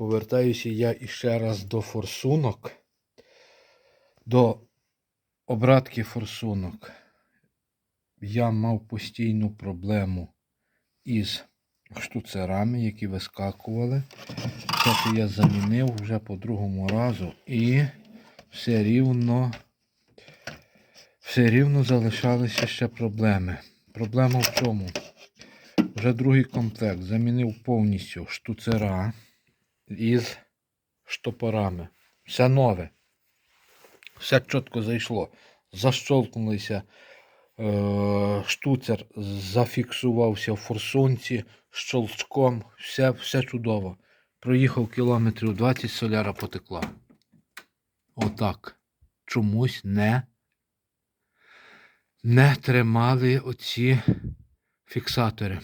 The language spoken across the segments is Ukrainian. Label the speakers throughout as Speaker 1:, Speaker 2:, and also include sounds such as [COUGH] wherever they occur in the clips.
Speaker 1: Повертаюся я іще раз до форсунок, до обратки форсунок. Я мав постійну проблему із штуцерами, які вискакували. Це я замінив вже по другому разу і все рівно, все рівно залишалися ще проблеми. Проблема в чому? Вже другий комплект замінив повністю штуцера із штопорами. Все нове. Все чітко зайшло. Защолкнулися. Е, штуцер зафіксувався в форсунці щелчком. Все, все чудово. Проїхав кілометрів 20 соляра потекла. Отак. Чомусь не, не тримали оці фіксатори.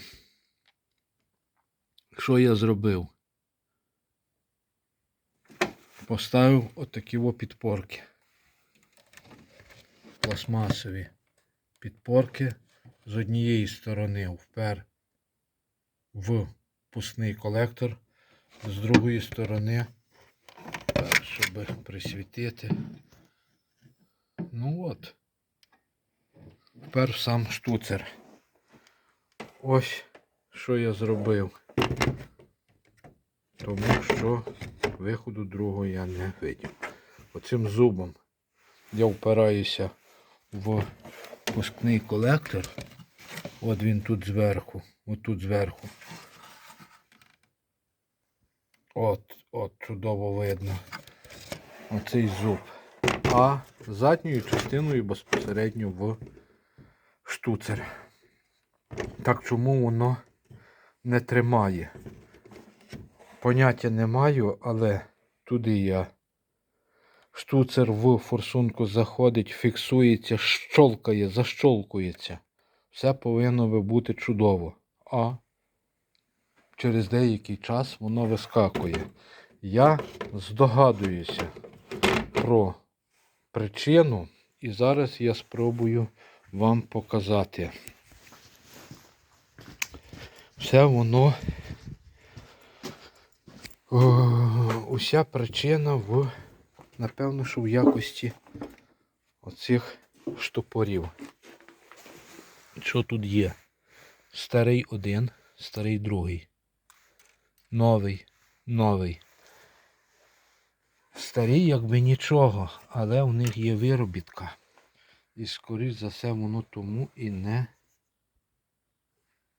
Speaker 1: Що я зробив? Поставив отакі о підпорки. Пластмасові підпорки з однієї сторони впер в пусний колектор, з другої сторони, щоб присвітити. Ну от, впер сам штуцер. Ось що я зробив. Тому що виходу другого я не видів. Оцим зубом я впираюся в пускний колектор. От він тут зверху. От тут зверху. От, от, чудово видно. Оцей зуб. А задньою частиною безпосередньо в штуцер. Так чому воно не тримає? Поняття не маю, але туди я. Штуцер в форсунку заходить, фіксується, щолкає, защолкується. Все повинно би бути чудово. А через деякий час воно вискакує. Я здогадуюся про причину, і зараз я спробую вам показати. Все воно. О, уся причина в, напевно, що в якості оцих штопорів. Що тут є? Старий один, старий другий. Новий, новий. Старі, якби нічого, але в них є виробітка. І скоріш за все воно тому і не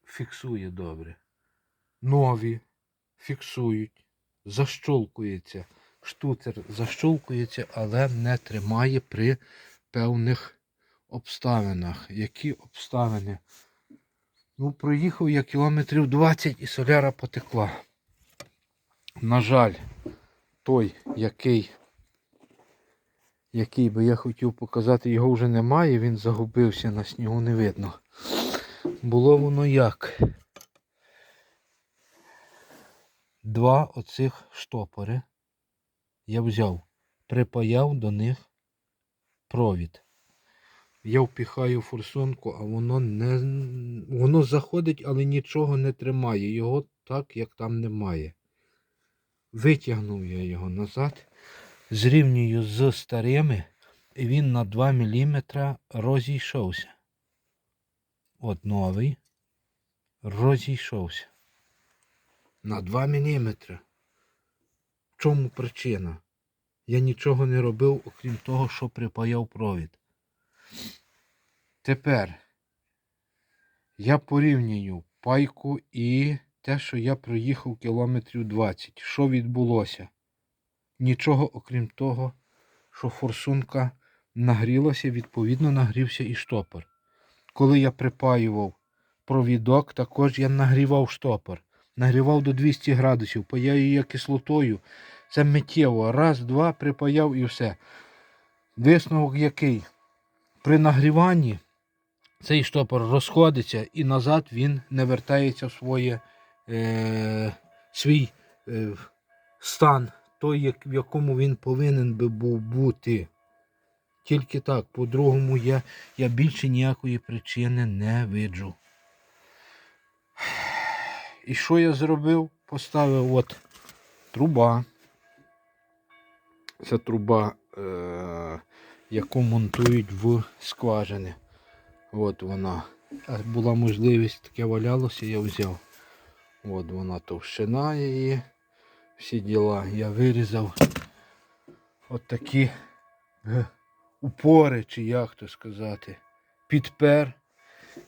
Speaker 1: фіксує добре. Нові фіксують, защолкується. Штуцер защолкується, але не тримає при певних обставинах. Які обставини? Ну, проїхав я кілометрів 20 і соляра потекла. На жаль, той, який, який би я хотів показати, його вже немає, він загубився на снігу, не видно. Було воно як? Два оцих штопори я взяв, припаяв до них провід. Я впіхаю форсунку, а воно не воно заходить, але нічого не тримає. Його так, як там немає. Витягнув я його назад, зрівнюю з старими, і він на 2 мм розійшовся. От новий розійшовся. На 2 мм. В чому причина? Я нічого не робив, окрім того, що припаяв провід. Тепер я порівнюю пайку і те, що я проїхав кілометрів 20. Що відбулося? Нічого, окрім того, що форсунка нагрілася, відповідно, нагрівся і штопор. Коли я припаював провідок, також я нагрівав штопор. Нагрівав до 200 градусів, паяю я кислотою. Це миттєво. Раз, два, припаяв і все. Висновок який? При нагріванні цей штопор розходиться і назад він не вертається в своє, е, свій е, стан, той, як, в якому він повинен би був бути. Тільки так, по-другому я, я більше ніякої причини не виджу. І що я зробив? Поставив от труба. Це труба, е- яку монтують в скважини. От вона. Була можливість, таке валялося, я взяв. От вона товщина її. Всі діла. Я вирізав от такі е, упори, чи як то сказати, підпер.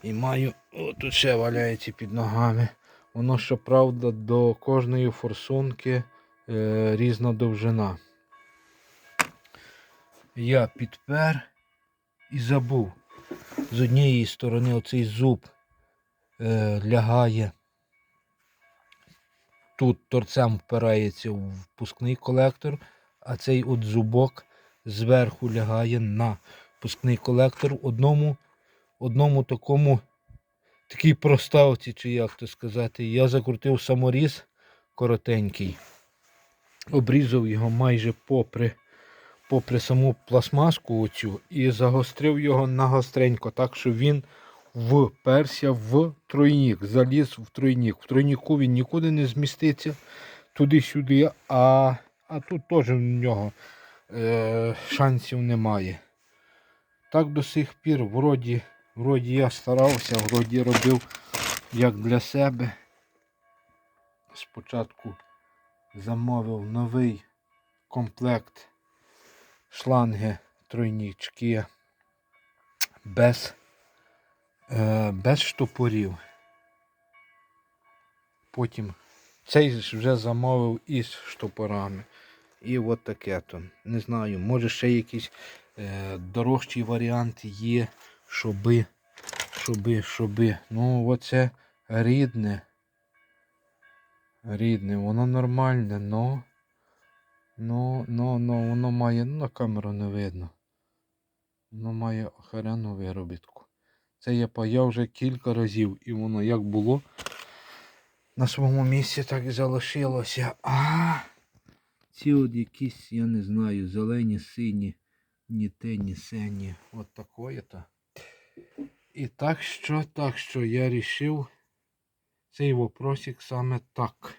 Speaker 1: І маю, о, тут ще валяється під ногами. Воно, щоправда, до кожної форсунки е, різна довжина. Я підпер і забув. З однієї сторони оцей зуб е, лягає. Тут торцем впирається в впускний колектор, а цей от зубок зверху лягає на впускний колектор одному, одному такому такій проставці, чи як то сказати. Я закрутив саморіз коротенький, обрізав його майже попри, попри саму пластмаску оцю і загострив його на гостренько, так що він вперся в тройнік, заліз в тройнік. В тройніку він нікуди не зміститься туди-сюди, а, а тут теж в нього е, шансів немає. Так до сих пір, вроді, вроді я старався, вроді робив як для себе. Спочатку замовив новий комплект шланги тройнічки без, е, без штопорів. Потім цей вже замовив із штопорами. І от таке то. Не знаю, може ще якийсь е, дорожчий варіант є, щоби, щоби, щоби. Ну, оце рідне. Рідне, воно нормальне, но. Ну, ну, ну, воно має, ну, на камеру не видно. Воно має охерену виробітку. Це я паяв вже кілька разів, і воно як було на своєму місці, так і залишилося. А ці от якісь, я не знаю, зелені, сині, ні те, ні сені. От такое то. І так що, так що я рішив цей вопросик саме так.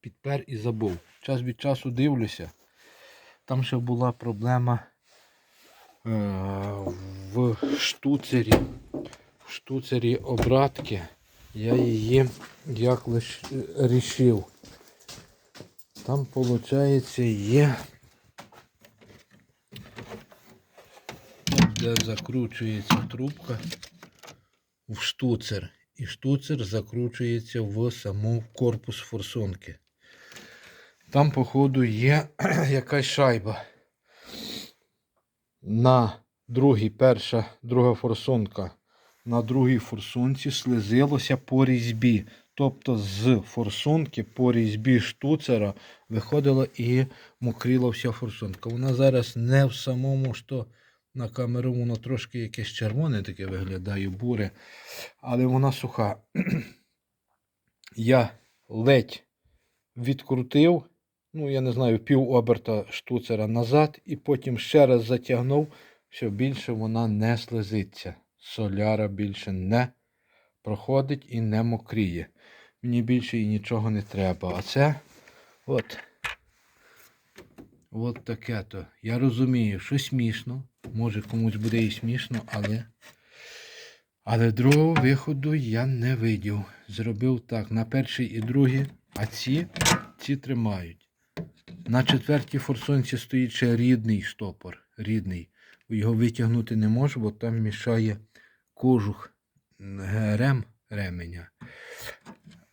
Speaker 1: Підпер і забув. Час від часу дивлюся. Там ще була проблема е, в штуцері. В штуцері обратки. Я її як лиш рішив. Там, виходить, є, де закручується трубка в штуцер. І штуцер закручується в саму корпус форсунки. Там, походу, є [CLEARS THROAT] якась шайба. На другій, перша, друга форсунка. На другій форсунці слизилося по різьбі. Тобто з форсунки по різьбі штуцера виходила і мокріла вся форсунка. Вона зараз не в самому, що на камеру воно трошки якесь червоне таке виглядає, буре, але вона суха. Я ледь відкрутив, ну я не знаю, пів оберта штуцера назад, і потім ще раз затягнув, що більше вона не слизиться. Соляра більше не проходить і не мокріє. Мені більше і нічого не треба. А це от. От таке то. Я розумію, що смішно. Може комусь буде і смішно, але. Але другого виходу я не видів. Зробив так на перший і другий, а ці, ці тримають. На четвертій форсунці стоїть ще рідний штопор. Рідний. Його витягнути не можу, бо там мішає кожух рем ременя.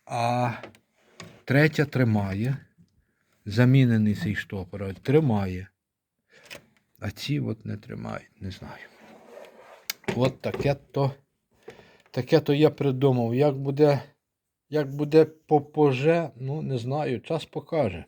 Speaker 1: А третя тримає. Замінений цей штопор, тримає. А ці от не тримають, не знаю. От таке то. Таке то я придумав. Як буде, як буде попоже, ну не знаю, час покаже.